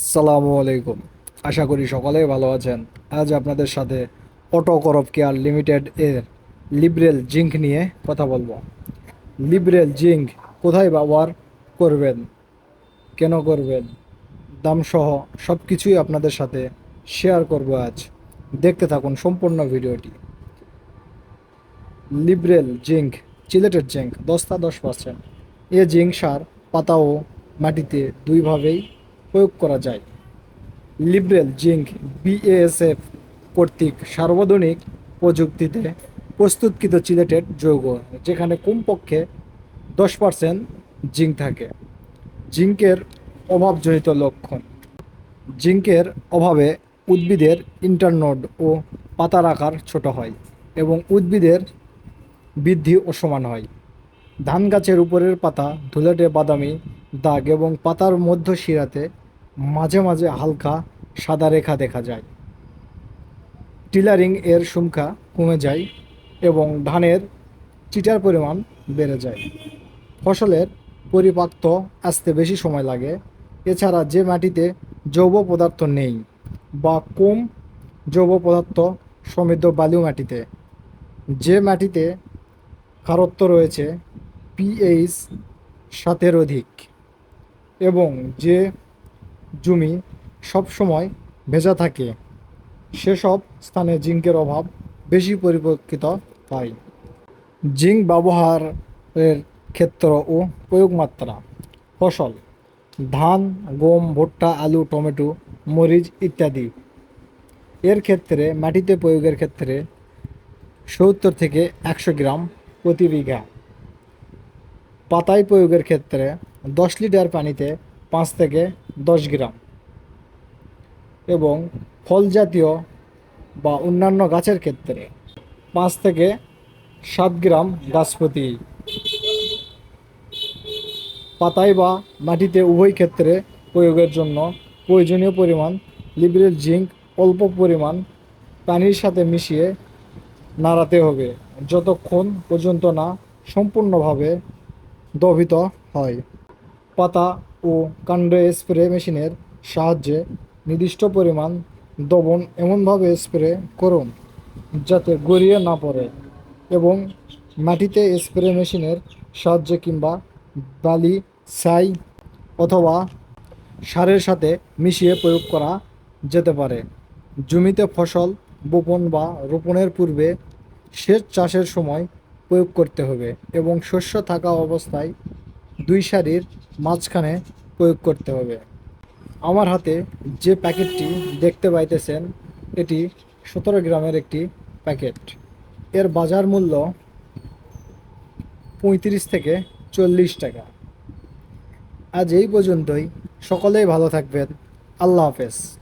আসসালামু আলাইকুম। আশা করি সকলেই ভালো আছেন। আজ আপনাদের সাথে অটো করপ কেয়ার লিমিটেড এর লিবরেল জিঙ্ক নিয়ে কথা বলব। লিবরেল জিঙ্ক কোথায় ব্যবহার করবেন? কেন করবেন? দামসহ সব কিছুই আপনাদের সাথে শেয়ার করব আজ। দেখতে থাকুন সম্পূর্ণ ভিডিওটি। লিবারেল জিঙ্ক, চিলেটেড জিঙ্ক দশটা দশ পার্সেন্ট। এ জিঙ্ক সার পাতা ও মাটিতে দুইভাবেই প্রয়োগ করা যায়। লিবারেল জিঙ্ক বিএএসএফ কর্তৃক সার্বজনিক প্রযুক্তিতে প্রস্তুতকৃত চিলেটেড যৌগ, যেখানে কমপক্ষে দশ পার্সেন্ট জিঙ্ক থাকে। জিঙ্কের অভাবজনিত লক্ষণ। জিঙ্কের অভাবে উদ্ভিদের ইন্টারনোড ও পাতার আকার ছোট হয় এবং উদ্ভিদের বৃদ্ধি অসমান হয়। ধান গাছের উপরের পাতা ধুলেটে বাদামি, দাগ এবং পাতার মধ্য শিরাতে মাঝে মাঝে হালকা সাদা রেখা দেখা যায়। টিলারিং এর সংখ্যা কমে যায় এবং ধানের চিটার পরিমাণ বেড়ে যায়। ফসলের পরিপাক্ত আসতে বেশি সময় লাগে। এছাড়া যে মাটিতে জৈব পদার্থ নেই বা কম জৈব পদার্থ সমৃদ্ধ বালু মাটিতে, যে মাটিতে খারত্ব রয়েছে পিএইচ সাতের অধিক এবং যে জমি সবসময় ভেজা থাকে। সেসব স্থানে জিঙ্কের অভাব বেশি পরিলক্ষিত হয়। জিঙ্ক ব্যবহারের ক্ষেত্র ও প্রয়োগ মাত্রা ফসল, ধান, গম, ভুট্টা, আলু, টমেটো, মরিচ ইত্যাদি। এর ক্ষেত্রে, মাটিতে প্রয়োগের ক্ষেত্রে সত্তর থেকে একশো গ্রাম প্রতি বিঘা। পাতায় প্রয়োগের ক্ষেত্রে দশ লিটার পানিতে পাঁচ থেকে দশ গ্রাম। এবং ফল জাতীয় বা অন্যান্য গাছের ক্ষেত্রে পাঁচ থেকে সাত গ্রাম গাছ পাতায় বা মাটিতে উভয় ক্ষেত্রে প্রয়োগের জন্য প্রয়োজনীয় পরিমাণ লিবারেল জিঙ্ক অল্প পরিমাণ পানির সাথে মিশিয়ে নাড়াতে হবে, যতক্ষণ পর্যন্ত না সম্পূর্ণভাবে দবিত হয়। পাতা ও কাণ্ড স্প্রে মেশিনের সাহায্যে নির্দিষ্ট পরিমাণ দবন এমনভাবে স্প্রে করুন, যাতে গড়িয়ে না পড়ে এবং মাটিতে স্প্রে মেশিনের সাহায্যে কিংবা বালি, ছাই অথবা সারের সাথে মিশিয়ে প্রয়োগ করা যেতে পারে। জমিতে ফসল বপন বা রোপণের পূর্বে সেচ চাষের সময় প্রয়োগ করতে হবে এবং শস্য থাকা অবস্থায় দুই সারির মাঝখানে প্রয়োগ করতে হবে। আমার হাতে যে প্যাকেটটি দেখতে পাইতেছেন, এটি সতেরো গ্রামের একটি প্যাকেট। এর বাজার মূল্য পঁয়ত্রিশ থেকে চল্লিশ টাকা। আজ এই পর্যন্তই। সকলেই ভালো থাকবেন। আল্লাহ হাফেজ।